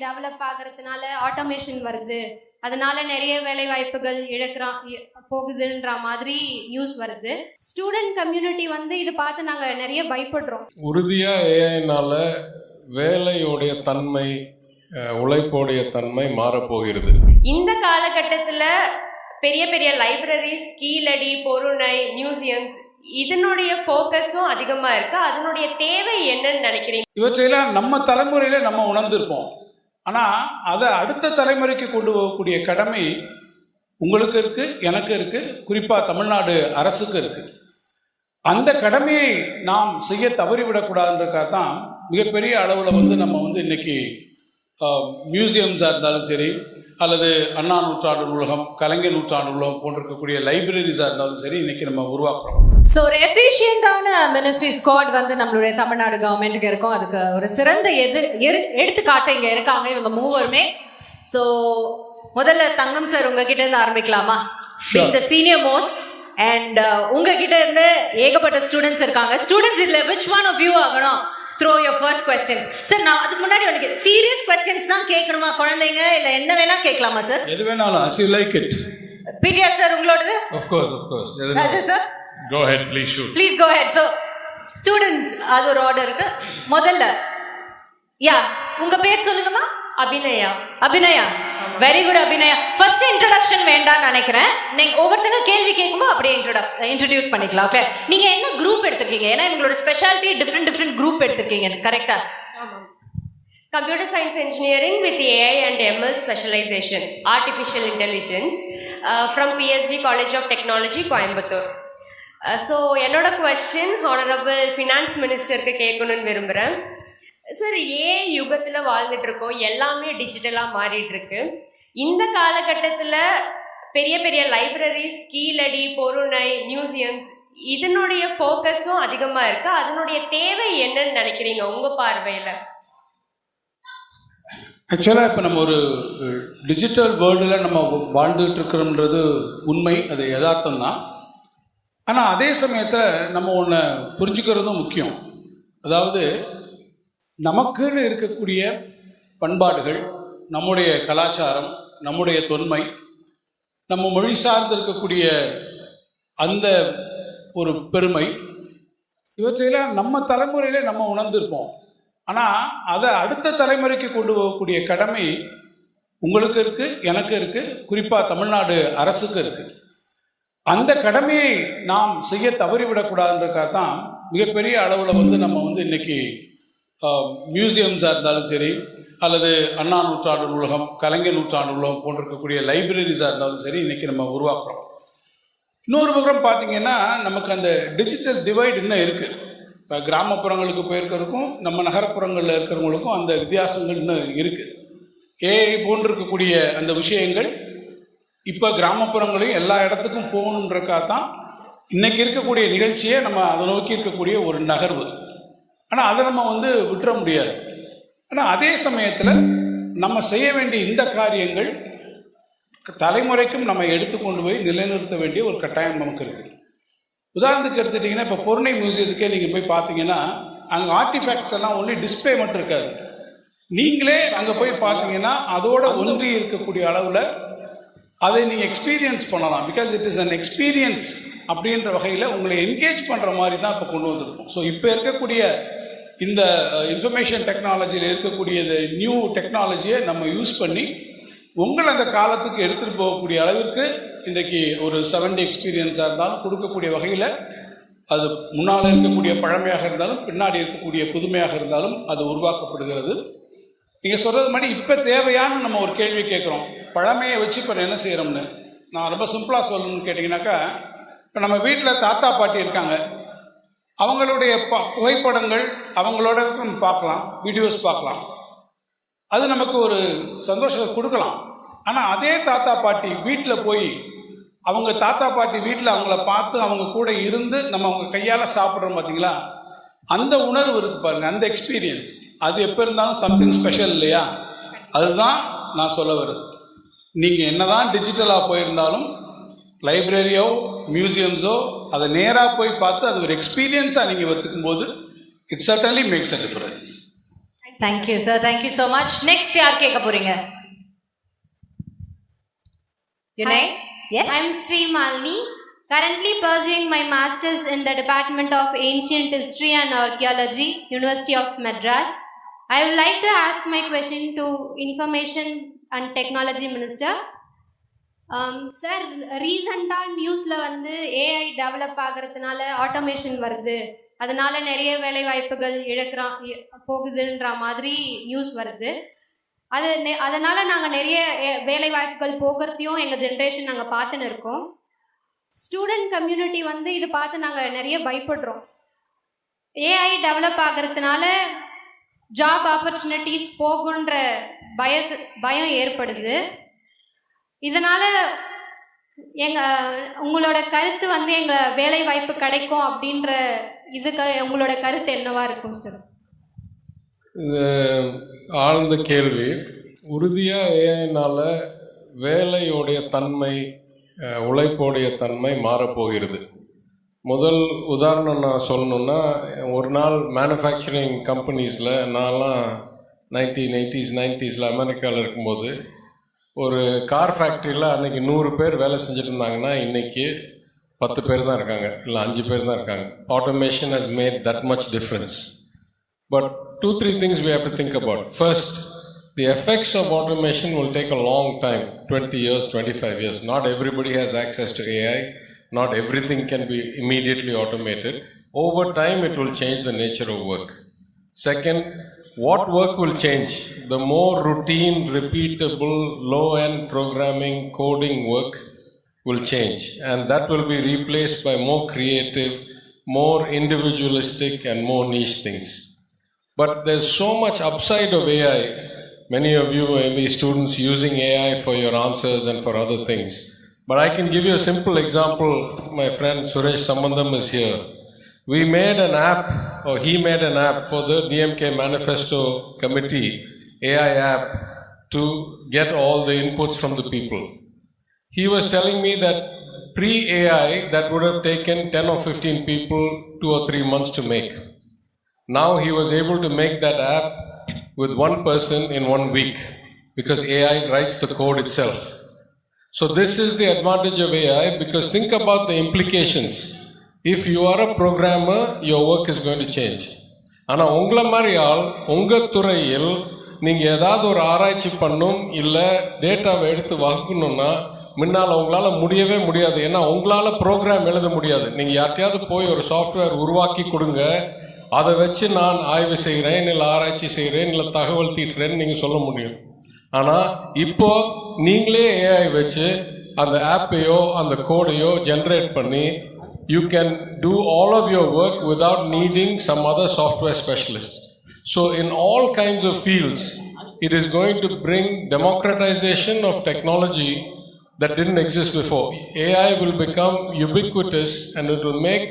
Develop ஆகிறதுனால automation வருது. அதனால நிறைய வேலை வாய்ப்புகள் இழக்கிறான் இ- போகுதுன்ற மாதிரி நியூஸ் வருது. ஸ்டூடெண்ட் கம்யூனிட்டி வந்து இதை பார்த்து நாங்கள் நிறைய பயப்படுறோம். உறுதியாக ஏஐனால வேலையோடைய தன்மை உழைப்போடைய தன்மை மாறப்போகிறது. இந்த காலகட்டத்தில் பெரிய பெரிய லைப்ரரிஸ் கீழடி பொருணை மியூசியம்ஸ் இதனுடைய ஃபோக்கஸும் அதிகமாக இருக்கு. அதனுடைய தேவை என்னன்னு நினைக்கிறீங்க? இவற்றையெல்லாம் நம்ம தலைமுறையில நம்ம உணர்ந்திருப்போம். ஆனால் அதை அடுத்த தலைமுறைக்கு கொண்டு போகக்கூடிய கடமை உங்களுக்கு இருக்குது எனக்கு இருக்குது குறிப்பாக தமிழ்நாடு அரசுக்கு இருக்குது அந்த கடமையை நாம் செய்ய தவறிவிடக்கூடாதுன்றக்காக தான் மிகப்பெரிய அளவில் வந்து நம்ம வந்து இன்றைக்கி மியூசியம்ஸாக இருந்தாலும் சரி அல்லது அண்ணா நூற்றாண்டு நூலகம் கலைஞர் நூற்றாண்டு நூலகம் போன்றிருக்கக்கூடிய லைப்ரரிஸாக இருந்தாலும் சரி இன்னைக்கு நம்ம உருவாக்குறோம். ஸோ ஒரு எஃபிஷியண்டான மினிஸ்ட்ரி ஸ்குவாட் வந்து நம்மளுடைய தமிழ்நாடு கவர்மெண்ட்டுக்கு இருக்கும். அதுக்கு ஒரு சிறந்த எது எடுத்துக்காட்டு இங்க இருக்காங்க இவங்க மூவருமே. ஸோ முதல்ல தங்கம் சார் உங்ககிட்ட இருந்து ஆரம்பிக்கலாமா? இந்த சீனியர் மோஸ்ட் அண்ட் உங்ககிட்ட இருந்து ஏகப்பட்ட ஸ்டூடெண்ட்ஸ் இருக்காங்க. ஸ்டூடெண்ட்ஸ் இதுல விச் ஒன் ஆஃப் யூ ஆகணும்? Throw your first questions sir நான் அதுக்கு முன்னாடி உனக்கு சீரியஸ் கொஸ்டின்ஸ் தான் கேட்கணுமா குழந்தைங்க? இல்ல என்ன வேணா கேட்கலாமா சார் எது வேணாலும் as you like it PTR sir உங்களோடது? Of course, of course. Raju sir Go ahead, please shoot. Please go ahead so students அது ஒரு ஆர்டர் இருக்கு. முதல்ல யா உங்க பேர் சொல்லுங்கம்மா? Abhinaya. Abhinaya. Very good Abhinaya first introduction வேண்டாம்னு நினைக்கிறேன். நீங்க ஒவ்வொருத்தங்க கேள்வி கேட்கும்போது அப்படியே இன்ட்ரடக்ஸ் இன்ட்ரடியூஸ் பண்ணிக்கலாம் ஓகே நீங்க என்ன குரூப் எடுத்திருக்கீங்க? ஏன்னா இவங்களோட ஸ்பெஷாலிட்டி டிஃப்ரெண்ட் டிஃப்ரெண்ட் குரூப் எடுத்திருக்கீங்க கரெக்டா computer science engineering with AI and ML specialisation artificial intelligence from PSG college of technology Coimbatore so என்னோட கொஸ்டின் ஹானரபிள் ஃபினான்ஸ் மினிஸ்டருக்கு கேட்கணும்னு விரும்புகிறேன் சார் ஏ யுகத்தில் வாழ்ந்துட்டு இருக்கோம். எல்லாமே டிஜிட்டலாக மாறிட்டு இருக்கு. இந்த காலகட்டத்தில் பெரிய பெரிய லைப்ரரிஸ் கீழடி பொருணை மியூசியம்ஸ் இதனுடைய ஃபோக்கஸும் அதிகமாக இருக்குது அதனுடைய தேவை என்னன்னு நினைக்கிறீங்க உங்கள் பார்வையில்? ஆக்சுவலாக இப்போ நம்ம ஒரு டிஜிட்டல் வேர்ல்டில் நம்ம வாழ்ந்துகிட்டு இருக்கிறோம்ன்றது உண்மை அது யதார்த்தம் தான் ஆனால் அதே சமயத்தில் நம்ம ஒன்று புரிஞ்சுக்கிறதும் முக்கியம். அதாவது நமக்குன்னு இருக்கக்கூடிய பண்பாடுகள் நம்முடைய கலாச்சாரம் நம்முடைய தொன்மை நம்ம மொழி சார்ந்து இருக்கக்கூடிய அந்த ஒரு பெருமை இவற்றையெல்லாம் நம்ம தலைமுறையிலே நம்ம உணர்ந்திருப்போம். ஆனால் அதை அடுத்த தலைமுறைக்கு கொண்டு போகக்கூடிய கடமை உங்களுக்கு இருக்குது எனக்கு இருக்குது குறிப்பாக தமிழ்நாடு அரசுக்கு இருக்குது அந்த கடமையை நாம் செய்ய தவறிவிடக்கூடாதுன்றக்காக தான் மிகப்பெரிய அளவில் வந்து நம்ம வந்து இன்றைக்கி மியூசியம்ஸாக இருந்தாலும் சரி அல்லது அண்ணா நூற்றாண்டு நூலகம் கலைஞர் நூற்றாண்டு நூலகம் போன்றிருக்கக்கூடிய லைப்ரரிஸாக இருந்தாலும் சரி இன்னைக்கு நம்ம உருவாக்குறோம். இன்னொரு பக்கம் பார்த்தீங்கன்னா நமக்கு அந்த டிஜிட்டல் டிவைட் இன்னும் இருக்குது இப்போ கிராமப்புறங்களுக்கு போயிருக்கிறதுக்கும் நம்ம நகரப்புறங்களில் இருக்கிறவங்களுக்கும் அந்த வித்தியாசங்கள் இன்னும் இருக்குது ஏஐ போன்றிருக்கக்கூடிய அந்த விஷயங்கள் இப்போ கிராமப்புறங்களையும் எல்லா இடத்துக்கும் போகணுன்றக்கா தான் இன்றைக்கி இருக்கக்கூடிய நிகழ்ச்சியை நம்ம அதை நோக்கி இருக்கக்கூடிய ஒரு நகர்வு. ஆனால் அதை நம்ம வந்து விட்டுற முடியாது. ஆனால் அதே சமயத்தில் நம்ம செய்ய வேண்டிய இந்த காரியங்கள் தலைமுறைக்கும் நம்ம எடுத்துக்கொண்டு போய் நிலைநிறுத்த வேண்டிய ஒரு கட்டாயம் நமக்கு இருக்குது உதாரணத்துக்கு எடுத்துட்டிங்கன்னா இப்போ பொருணை மியூசியத்துக்கே நீங்கள் போய் பார்த்தீங்கன்னா அங்கே ஆர்டிஃபேக்ட்ஸ் எல்லாம் ஒன்லி டிஸ்பிளே மட்டும் இருக்காது. நீங்களே அங்கே போய் பார்த்தீங்கன்னா அதோட ஒன்றி இருக்கக்கூடிய அளவில் அதை நீங்கள் எக்ஸ்பீரியன்ஸ் பண்ணலாம். Because it is an experience அப்படின்ற வகையில் உங்களை என்கேஜ் பண்ணுற மாதிரி தான் இப்போ கொண்டு வந்திருக்கோம். ஸோ இப்போ இருக்கக்கூடிய இந்த இன்ஃபர்மேஷன் டெக்னாலஜியில் இருக்கக்கூடிய இந்த நியூ டெக்னாலஜியை நம்ம யூஸ் பண்ணி உங்களை அந்த காலத்துக்கு எடுத்துகிட்டு போகக்கூடிய அளவிற்கு இன்றைக்கு ஒரு செவன் டே எக்ஸ்பீரியன்ஸாக இருந்தாலும் கொடுக்கக்கூடிய வகையில் அது முன்னால் இருக்கக்கூடிய பழமையாக இருந்தாலும் பின்னாடி இருக்கக்கூடிய புதுமையாக இருந்தாலும் அது உருவாக்கப்படுகிறது. நீங்கள் சொல்கிறது மாதிரி இப்போ தேவையான நம்ம ஒரு கேள்வி கேட்குறோம். பழமையை வச்சு இப்போ என்ன செய்கிறோம்னு நான் ரொம்ப சிம்பிளாக சொல்லணும்னு கேட்டிங்கனாக்கா இப்போ நம்ம வீட்டில் தாத்தா பாட்டி இருக்காங்க. அவங்களுடைய புகைப்படங்கள் அவங்களோட நம்ம பார்க்கலாம் வீடியோஸ் பார்க்கலாம். அது நமக்கு ஒரு சந்தோஷத்தை கொடுக்கலாம். ஆனால் அதே தாத்தா பாட்டி வீட்டில் போய் அவங்க தாத்தா பாட்டி வீட்டில் அவங்கள பார்த்து அவங்க கூட இருந்து நம்ம அவங்க கையால் சாப்பிட்றோம் பார்த்தீங்களா அந்த உணர்வு இருக்குது பாருங்க அந்த எக்ஸ்பீரியன்ஸ் அது எப்போ இருந்தாலும் சம்திங் ஸ்பெஷல் இல்லையா? அதுதான் நான் சொல்ல வருது. நீங்கள் என்னதான் டிஜிட்டலாக போயிருந்தாலும் லைப்ரரியோ மியூசியம்ஸோ அதை நேராக போய் பார்த்து அது ஒரு எக்ஸ்பீரியன்ஸாக நீங்கள் வச்சுக்கும் போது it certainly makes a difference thank you sir thank you so much next யார் கேட்க போறீங்க யுனை எஸ் I'm Sri Malini, currently pursuing my master's in the Department of Ancient History and Archaeology, University of Madras. I would like to ask my question to Information and Technology Minister. Sir ரீசண்டாக நியூஸில் வந்து AI develop ஆகிறதுனால automation வருது. அதனால நிறைய வேலை வாய்ப்புகள் இழக்கிறான் போகுதுன்ற மாதிரி நியூஸ் வருது. அது நெ- அதனால நாங்கள் நிறைய வேலை வாய்ப்புகள் போகிறதையும் எங்கள் ஜென்ரேஷன் நாங்கள் பார்த்துன்னு இருக்கோம். ஸ்டூடெண்ட் கம்யூனிட்டி வந்து இது பார்த்து நாங்கள் நிறைய பயப்படுறோம். ஏஐ டெவலப் ஆகிறதுனால ஜாப் ஆப்பர்ச்சுனிட்டிஸ் போகுன்ற பய பயம் ஏற்படுது. இதனால எங்க உங்களோட கருத்து வந்து எங்க வேலை வாய்ப்பு கிடைக்கும் அப்படின்ற இதுக்கு உங்களோட கருத்து என்னவா இருக்கும் சார் இது ஆழ்ந்த கேள்வி. உறுதியாக ஏஐனால் வேலையோடைய தன்மை உழைப்போடைய தன்மை மாறப்போகிறது. முதல் உதாரணம் நான் சொல்லணுன்னா ஒரு நாள் மேனுஃபேக்சரிங் கம்பெனிஸில் நான்லாம் நைன்டீன் எயிட்டிஸ் நைன்ட்டீஸில் அமெரிக்காவில் இருக்கும்போது ஒரு கார் ஃபேக்ட்ரியில் அன்றைக்கி நூறு பேர் வேலை செஞ்சுட்டு இருந்தாங்கன்னா இன்றைக்கி பத்து பேர் தான் இருக்காங்க இல்லை அஞ்சு பேர் தான் இருக்காங்க automation has made that much difference But two, three things we have to think about. First, the effects of automation will take a long time 20 years, 25 years. Not everybody has access to AI, not everything can be immediately automated. Over time, it will change the nature of work. Second, what work will change? The more routine, repeatable, low end programming, coding work will change, and that will be replaced by more creative, more individualistic, and more niche things. But there's so much upside of AI. Many of you may be students using AI for your answers and for other things. But I can give you a simple example. My friend Suresh Sambandam is here. We made an app, or he made an app for the DMK Manifesto Committee, AI app, to get all the inputs from the people. He was telling me that pre AI, that would have taken 10 or 15 people two or three months to make. Now he was able to make that app with one person in one week because AI writes the code itself. So, this is the advantage of AI because think about the implications. If you are a programmer your work is going to change ஆனால் உங்களை மாதிரி ஆள் உங்கள் துறையில் நீங்கள் ஏதாவது ஒரு ஆராய்ச்சி பண்ணும் இல்லை டேட்டாவை எடுத்து வகுக்கணும்னா முன்னால் உங்களால் முடியவே முடியாது. ஏன்னா உங்களால் ப்ரோக்ராம் எழுத முடியாது. நீங்கள் யார்கிட்டயாவது போய் ஒரு சாஃப்ட்வேர் உருவாக்கி கொடுங்க. அதை வச்சு நான் ஆய்வு செய்கிறேன் இல்லை ஆராய்ச்சி செய்கிறேன் இல்லை தகவல் தீட்டுறேன்னு நீங்கள் சொல்ல முடியும். ஆனால் இப்போ நீங்களே ஏஐ வச்சு அந்த ஆப்பையோ அந்த கோடையோ ஜென்ரேட் பண்ணி you can do all of your work without needing some other software specialist. So, in all kinds of fields, it is going to bring democratization of technology that didn't exist before. AI will become ubiquitous and it will make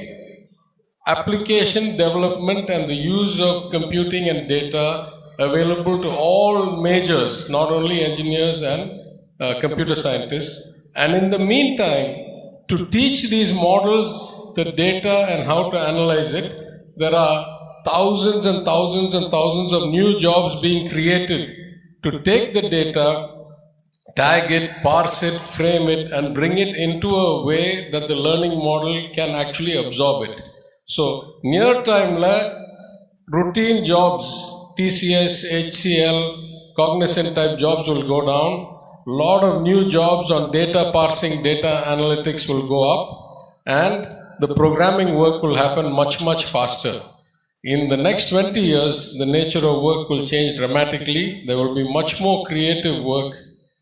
application development and the use of computing and data available to all majors, not only engineers and uh, computer scientists. And in the meantime, to teach these models the data and how to analyze it, there are thousands and thousands and thousands of new jobs being created to take the data tag it, parse it, frame it, and bring it into a way that the learning model can actually absorb it. So, near time, la, routine jobs, TCS, HCL, cognizant type jobs will go down. Lot of new jobs on data parsing, data analytics will go up, and the programming work will happen much, much faster. In the next 20 years, the nature of work will change dramatically. There will be much more creative work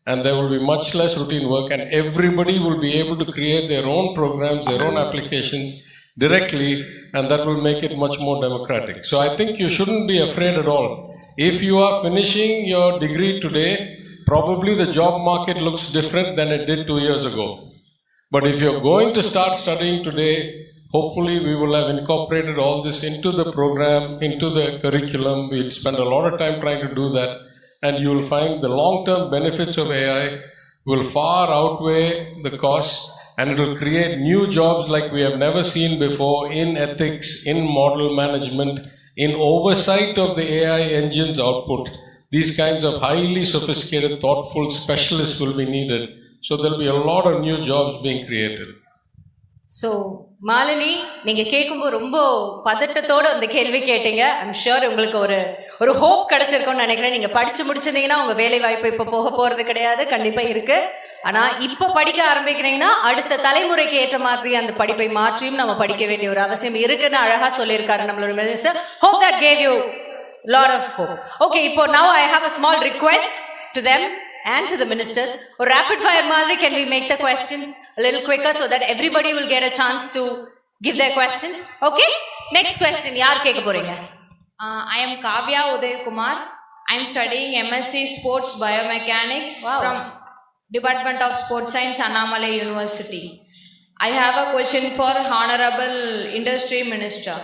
and there will be much less routine work, and everybody will be able to create their own programs, their own applications directly, and that will make it much more democratic. So I think you shouldn't be afraid at all. If you are finishing your degree today, probably the job market looks different than it did two years ago. But if you're going to start studying today, hopefully we will have incorporated all this into the program, into the curriculum. We'll spend a lot of time trying to do that, and you will find the long term benefits of AI will far outweigh the costs, and it will create new jobs like we have never seen before in ethics, in model management, in oversight of the AI engine's output, these kinds of highly sophisticated, thoughtful specialists will be needed. So there'll be a lot of new jobs being created. So Malini நீங்க கேட்கும்போது ரொம்ப பதட்டத்தோட அந்த கேள்வி கேட்டீங்க. I'm sure உங்களுக்கு ஒரு ஒரு hope கிடைச்சிருக்கும்னு நினைக்கிறேன். நீங்க படிச்சு முடிச்சிருந்தீங்கன்னா உங்க வேலை வாய்ப்பு இப்போ போக போறது கிடையாது. கண்டிப்பா இருக்கு. ஆனா இப்ப படிக்க ஆரம்பிக்கிறீங்கன்னா அடுத்த தலைமுறைக்கு ஏற்ற மாதிரி அந்த படிப்பை மாற்றியும் நம்ம படிக்க வேண்டிய ஒரு அவசியம் இருக்குன்னு அழகா சொல்லியிருக்காரு நம்மளோட minister hope that gave you lot of hope okay இப்போ now I have a small request to them and to the ministers. Or rapid fire Madri, can we make the questions a little quicker so that everybody will get a chance to give their questions? Okay? Next question, யார் கேட்க போறீங்க? Uh, I am Kavya Uday Kumar. I am studying MSc Sports Biomechanics Wow. from Department of Sports Science, Annamalai University. I have a question for Honorable Industry Minister.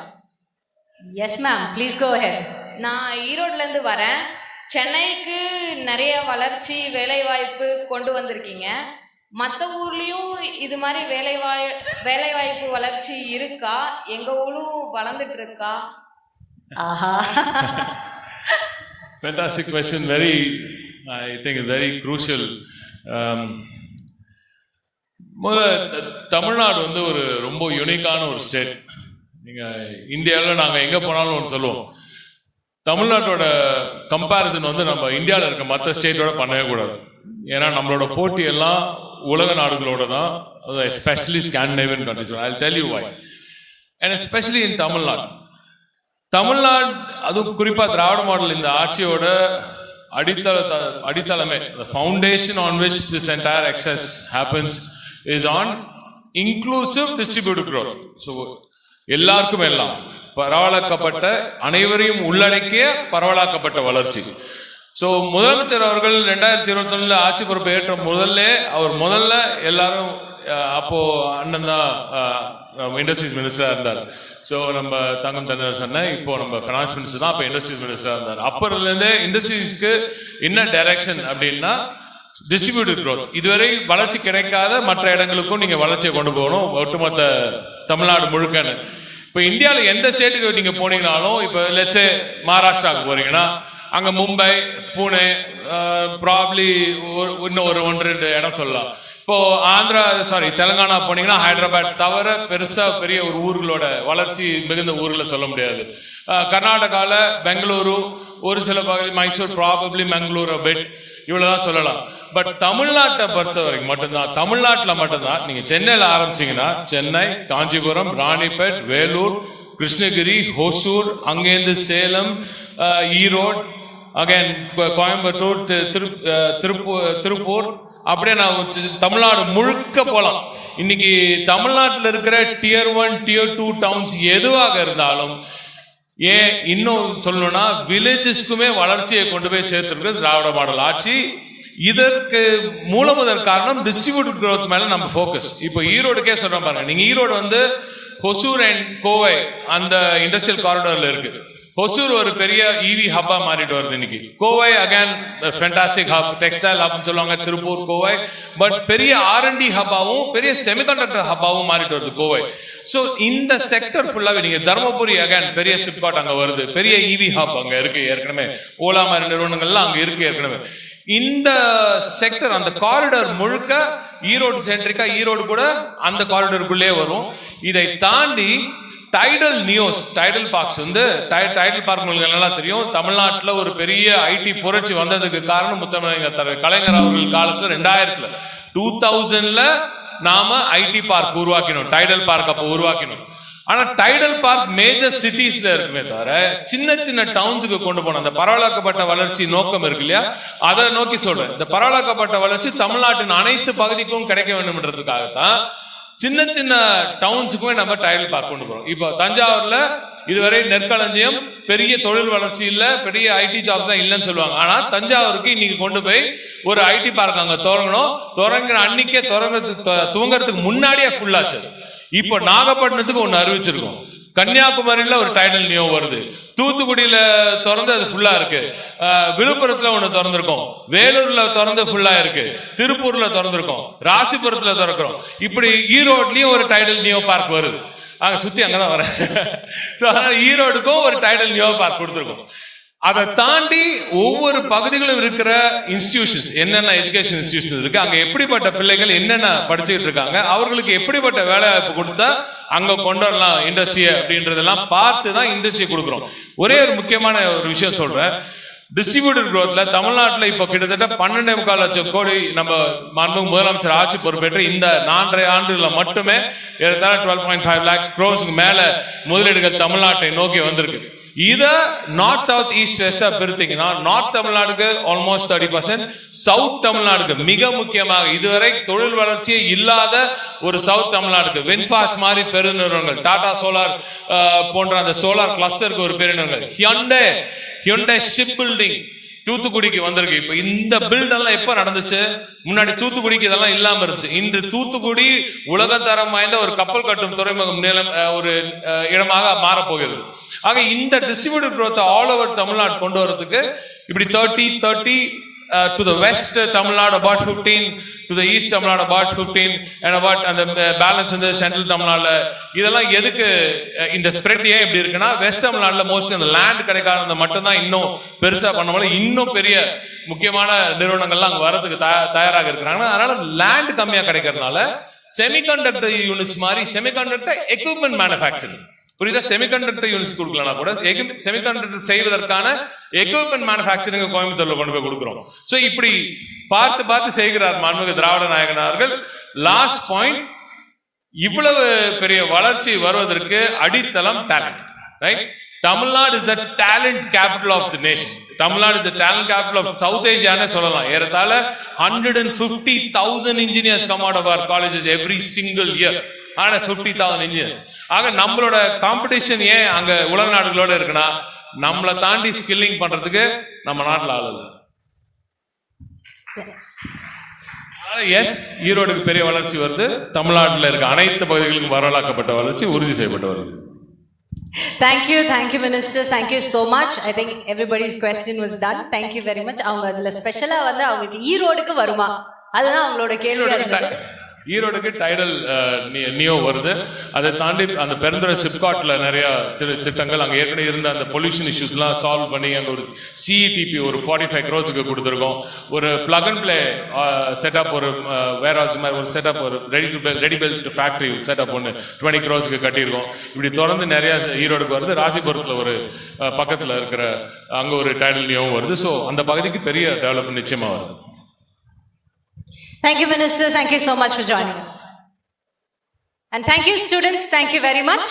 Yes ma'am, please go ahead. நான் ஈரோட்லேருந்து வரேன். சென்னைக்கு நிறைய வளர்ச்சி வேலைவாய்ப்பு கொண்டு வந்திருக்கீங்க. மற்ற ஊர்லேயும் இது மாதிரி வேலைவாய் வேலைவாய்ப்பு வளர்ச்சி இருக்கா? எங்கள் ஊரும் வளர்ந்துட்டு இருக்கா? ஆஹா. Fantastic question. Very, I think, very crucial. Um, Tamil Nadu வந்து ஒரு ரொம்ப யூனிக்கான ஒரு ஸ்டேட் நீங்கள் இந்தியாவில் நாங்கள் எங்கே போனாலும் ஒன்று சொல்லுவோம். தமிழ்நாட்டோட கம்பேரிசன் வந்து நம்ம இந்தியாவில் இருக்க மற்ற ஸ்டேட்டோட பண்ணவே கூடாது. ஏன்னா நம்மளோட போட்டி எல்லாம் உலக நாடுகளோட தான். Especially Scandinavian countries I tell you why and especially in Tamil Nadu Tamil Nadu அதுவும் குறிப்பா திராவிட மாடல் இந்த ஆட்சியோட அடித்தள அடித்தளமே. The foundation on which this entire excess happens is on inclusive distributed growth. So எல்லாருக்கும் எல்லாம். பரவலாக்கப்பட்ட அனைவரையும் உள்ளடக்கிய பரவலாக்கப்பட்ட வளர்ச்சி. ஸோ முதலமைச்சர் அவர்கள் ரெண்டாயிரத்தி இருபத்தொன்னுல ஆட்சி பொறுப்பு ஏற்ற முதல்ல அவர் முதல்ல எல்லாரும் அப்போ அண்ணன் தான் இண்டஸ்ட்ரீஸ் மினிஸ்டராக இருந்தார். ஸோ நம்ம தங்கம் தன்னர் சொன்ன இப்போ நம்ம ஃபினான்ஸ் மினிஸ்டர் தான் அப்போ இண்டஸ்ட்ரீஸ் மினிஸ்டராக இருந்தார். அப்போதுலேருந்தே இண்டஸ்ட்ரீஸ்க்கு என்ன டைரக்ஷன் அப்படின்னா டிஸ்ட்ரிபியூட்டட் க்ரோத் இதுவரை வளர்ச்சி கிடைக்காத மற்ற இடங்களுக்கும் நீங்கள் வளர்ச்சியை கொண்டு போகணும். ஒட்டுமொத்த தமிழ்நாடு முழுக்கன்னு. இப்போ இந்தியாவில் எந்த ஸ்டேட்டுக்கு நீங்கள் போனீங்கனாலும் இப்போ லெட்ஸே மகாராஷ்டிராவுக்கு போகிறீங்கன்னா அங்கே மும்பை புனே ப்ராப்ளி இன்னும் ஒரு ஒன்று ரெண்டு இடம் சொல்லலாம். இப்போ ஆந்திரா சாரி தெலுங்கானா போனீங்கன்னா ஹைதராபாத் தவிர பெருசாக பெரிய ஒரு ஊர்களோட வளர்ச்சி மிகுந்த ஊர்களை சொல்ல முடியாது. கர்நாடகாவில் பெங்களூரு ஒரு சில பகுதி மைசூர் ப்ராபப்ளி பெங்களூரு பெட் இவ்வளவுதான் சொல்லலாம். பட் தமிழ்நாட்டை பொறுத்த வரைக்கும் மட்டும்தான். தமிழ்நாட்டில் மட்டும்தான். நீங்க சென்னையில் ஆரம்பிச்சீங்கன்னா சென்னை காஞ்சிபுரம் ராணிப்பேட் வேலூர் கிருஷ்ணகிரி ஹோசூர் அங்கேருந்து சேலம் ஈரோடு அகைன் கோயம்புத்தூர் திரு- திருப்பூர் திருப்பூர். அப்படியே நான் தமிழ்நாடு முழுக்க போகலாம் இன்னைக்கு தமிழ்நாட்டில் இருக்கிற tier one tier two towns எதுவாக இருந்தாலும் ஏன் இன்னும் சொல்லணும்னா வில்லேஜஸ்க்குமே வளர்ச்சியை கொண்டு போய் சேர்த்துருக்கு திராவிட மாடல் ஆட்சி. இதற்கு மூலமுதல் காரணம் டிஸ்ட்ரிபியூட்டட் க்ரோத் மேல நம்ம ஃபோக்கஸ் இப்போ ஈரோடுக்கே சொல்றேன் பாருங்க. நீங்க ஈரோடு வந்து ஹொசூர் அண்ட் கோவை அந்த இண்டஸ்ட்ரியல் காரிடோர்ல இருக்கு. ஹொசூர் ஒரு பெரிய இவி ஹப்பா மாறிட்டு வருது இன்னைக்கு. Kovai again fantastic hub textile ஹப்னு சொல்லுவாங்க. திருப்பூர் கோவை. பட் பெரிய ஆர்என்டி ஹப்பாவும் பெரிய செமிகண்டக்டர் ஹப்பாவும் மாறிட்டு வருது கோவை. ஸோ இந்த செக்டர் ஃபுல்லாகவே நீங்க தருமபுரி அகைன் பெரிய சிப்காட் அங்க வருது. பெரிய இவி ஹப் அங்க இருக்கு ஏற்கனவே. ஓலா மாதிரி நிறுவனங்கள்லாம் அங்க இருக்கு ஏற்கனவே. இந்த செக்டர் அந்த காரிடர் முழுக்க ஈரோடு சென்ட்ரிக்கா ஈரோடு கூட அந்த காரிடருக்குள்ளே வரும். இதை தாண்டி டைடல் நியூஸ் டைடல் பார்க்ஸ் வந்து டைடல் பார்க் உங்களுக்கு நல்லா தெரியும். தமிழ்நாட்டில் ஒரு பெரிய ஐடி புரட்சி வந்ததுக்கு காரணம் முத்தமிழர் கலைஞர் அவர்கள் காலத்தில் ரெண்டாயிரத்துல. டூ தௌசண்ட்ல நாம ஐடி பார்க் உருவாக்கினோம். டைடல் பார்க் அப்போ உருவாக்கினோம். ஆனா டைடல் பார்க் மேஜர் சிட்டிஸ்ல இருக்குமே தவிர சின்ன சின்ன டவுன்ஸுக்கு கொண்டு போன அந்த பரவலாக்கப்பட்ட வளர்ச்சி நோக்கம் இருக்கு இல்லையா? அதை நோக்கி சொல்றேன். இந்த பரவலாக்கப்பட்ட வளர்ச்சி தமிழ்நாட்டின் அனைத்து பகுதிக்கும் கிடைக்க வேண்டும்ன்றதுக்காகத்தான் சின்ன சின்ன டவுன்ஸுக்குமே நம்ம டைடல் பார்க் கொண்டு போறோம். இப்போ தஞ்சாவூர்ல இதுவரை நெற்களஞ்சியம் பெரிய தொழில் வளர்ச்சி இல்ல பெரிய ஐடி ஜாப்ஸ் தான் இல்லைன்னு சொல்லுவாங்க. ஆனா தஞ்சாவூருக்கு இன்னைக்கு கொண்டு போய் ஒரு ஐடி பார்க் அங்க தொடங்கணும். தொடங்கின அன்னைக்கே தொடங்க துவங்கறதுக்கு முன்னாடியே ஃபுல்லாச்சு இப்போ நாகப்பட்டினத்துக்கு ஒன்று அறிவிச்சிருக்கோம். கன்னியாகுமரியில ஒரு டைடல் நியோ வருது. தூத்துக்குடியில திறந்து அது ஃபுல்லா இருக்கு. விழுப்புரத்துல ஒண்ணு திறந்திருக்கோம். வேலூர்ல திறந்து ஃபுல்லா இருக்கு. திருப்பூர்ல திறந்திருக்கோம். ராசிபுரத்துல திறக்கிறோம். இப்படி ஈரோட்லயும் ஒரு டைடல் நியோ பார்க் வருது. அங்க சுத்தி அங்கதான் வரேன். ஸோ அதனால ஈரோடுக்கும் ஒரு டைடல் நியோ பார்க் கொடுத்துருக்கோம். அதை தாண்டி ஒவ்வொரு பகுதிகளும் இருக்கிற இன்ஸ்டிடியூஷன்ஸ் என்னென்ன எஜுகேஷன் இன்ஸ்டிடியூஷன் இருக்கு அங்க எப்படிப்பட்ட பிள்ளைகள் என்னென்ன படிச்சுட்டு இருக்காங்க அவர்களுக்கு எப்படிப்பட்ட வேலை வாய்ப்பு கொடுத்தா அங்க கொண்டு வரலாம் இண்டஸ்ட்ரியை அப்படின்றதெல்லாம் பார்த்து தான் இண்டஸ்ட்ரி கொடுக்குறோம். ஒரே ஒரு முக்கியமான ஒரு விஷயம் சொல்றேன். டிஸ்ட்ரிபியூட்டர் குரோத்ல தமிழ்நாட்டில் இப்போ கிட்டத்தட்ட பன்னெண்டே முக்கால் லட்சம் கோடி நம்ம மாண்பு முதலமைச்சர் ஆட்சி பொறுப்பேற்று இந்த நான்கரை ஆண்டுகளில் மட்டுமே ஏறத்தாழ டுவெல் பாயிண்ட் ஃபைவ் லேக் க்ரோஸ்க்கு மேலே முதலீடுகள் தமிழ்நாட்டை நோக்கி வந்திருக்கு. இதை நார்த் சவுத் ஈஸ்ட் வெஸ்டா பிரித்தீங்கன்னா நார்த் தமிழ்நாடுக்கு ஆல்மோஸ்ட் தேர்ட்டி பர்சன்ட் சவுத் தமிழ்நாடுக்கு மிக முக்கியமாக இதுவரை தொழில் வளர்ச்சியே இல்லாத ஒரு சவுத் தமிழ்நாடுக்கு வென்ஃபாஸ்ட் மாதிரி பெருநிறுவனங்கள் டாடா சோலார் போன்ற அந்த சோலார் கிளஸ்டருக்கு ஒரு பெருநிறுவனங்கள். ஹியண்டே ஹியண்டே ஷிப் பில்டிங் தூத்துக்குடிக்கு வந்திருக்கு. இப்ப இந்த பில்ட் எல்லாம் எப்ப நடந்துச்சு? முன்னாடி தூத்துக்குடிக்கு இதெல்லாம் இல்லாம இருந்துச்சு. இன்று தூத்துக்குடி உலகத்தரம் வாய்ந்த ஒரு கப்பல் கட்டும் துறைமுகம் நிலம் ஒரு இடமாக மாறப்போகிறது. ஆக இந்த டிஸ்ட்ரிபியூட்டர் குரோத்தை ஆல் ஓவர் தமிழ்நாடு கொண்டு வரதுக்கு இப்படி thirty thirty to the west Tamil Nadu about fifteen to the east Tamil Nadu about fifteen and about அந்த பேலன்ஸ் வந்து சென்ட்ரல் தமிழ்நாடுல இதெல்லாம் எதுக்கு uh, இந்த ஸ்ப்ரெட் ஏன் இப்படி இருக்குன்னா வெஸ்ட் தமிழ்நாட்டில் மோஸ்ட்லி அந்த லேண்ட் கிடைக்காத மட்டும்தான் இன்னும் பெருசாக பண்ண முடியல. இன்னும் பெரிய முக்கியமான நிறுவனங்கள்லாம் அங்கே வரதுக்கு தயாராக இருக்கிறாங்க. அதனால லேண்ட் கம்மியாக கிடைக்கிறதுனால செமிகண்டக்டர் யூனிட்ஸ் மாதிரி செமிகண்டக்டர் எக்யூப்மெண்ட் மேனுஃபேக்சரிங் புரியுதா? செமிகண்டக்டர் யூனிட்ஸ் கொடுக்கலாம் கூட செமிகண்டக்டர் செய்வதற்கான எக்யூப்மெண்ட் மேனுஃபேக்சரிங் கோயம்புத்தூர்ல கொண்டு போய் கொடுக்குறோம். ஸோ இப்படி பார்த்து பார்த்து செய்கிறார் மாண்புமிகு திராவிட நாயகனார்கள் லாஸ்ட் பாயிண்ட் இவ்வளவு பெரிய வளர்ச்சி வருவதற்கு அடித்தளம் talent right Tamil Nadu is the talent capital of the nation Tamil Nadu is the talent capital of south ஏஷியானே சொல்லலாம். ஏறத்தாழ hundred and fifty thousand engineers come out of our colleges every single year ஆனா fifty thousand engineers ஆக நம்மளோட competition ஏன் அங்க உலக நாடுகளோட இருக்குன்னா நம்மளை தாண்டி ஸ்கில்லிங் பண்றதுக்கு நம்ம நாட்டுல ஆள் இல்லை எஸ் ஈரோடுக்கு பெரிய வளர்ச்சி வருது தமிழ்நாட்டில் இருக்க அனைத்து பகுதிகளுக்கும் வரலாக்கப்பட்ட வளர்ச்சி உறுதி செய்யப்பட்டு வருது Thank you, thank you, ministers. Thank you so much. I think everybody's question was done. Thank you very much. அவங்க அதுல ஸ்பெஷலா வந்து அவங்களுக்கு ஈரோடுக்கு வருமா அதுதான் அவங்களோட கேள்வியா ஈரோடுக்கு டைடல் நியோ வருது. அதை தாண்டி அந்த பெருந்துறை சிப்காட்ல நிறைய திட்டங்கள் அங்கே ஏற்கனவே இருந்த அந்த பொல்யூஷன் இஷ்யூஸ்லாம் சால்வ் பண்ணி அங்கே ஒரு சிஇடிபி ஒரு ஃபார்ட்டி ஃபைவ் க்ரோஸுக்கு கொடுத்துருக்கோம். ஒரு பிளக் அண்ட் பிளே செட்டப் ஒரு வேர் ஹவுஸ் மாதிரி ஒரு செட்டப் ஒரு ready to ready build factory setup ஒன்று டுவெண்ட்டி க்ரோஸுக்கு கட்டியிருக்கோம். இப்படி தொடர்ந்து நிறைய ஈரோடுக்கு வருது. ராசிபுரத்தில் ஒரு பக்கத்தில் இருக்கிற அங்கே ஒரு டைடல் நியோவும் வருது. ஸோ அந்த பகுதிக்கு பெரிய டெவலப் நிச்சயமாக வருது. Thank you, ministers. Thank you so much for joining us. And thank you, students. Thank you very much.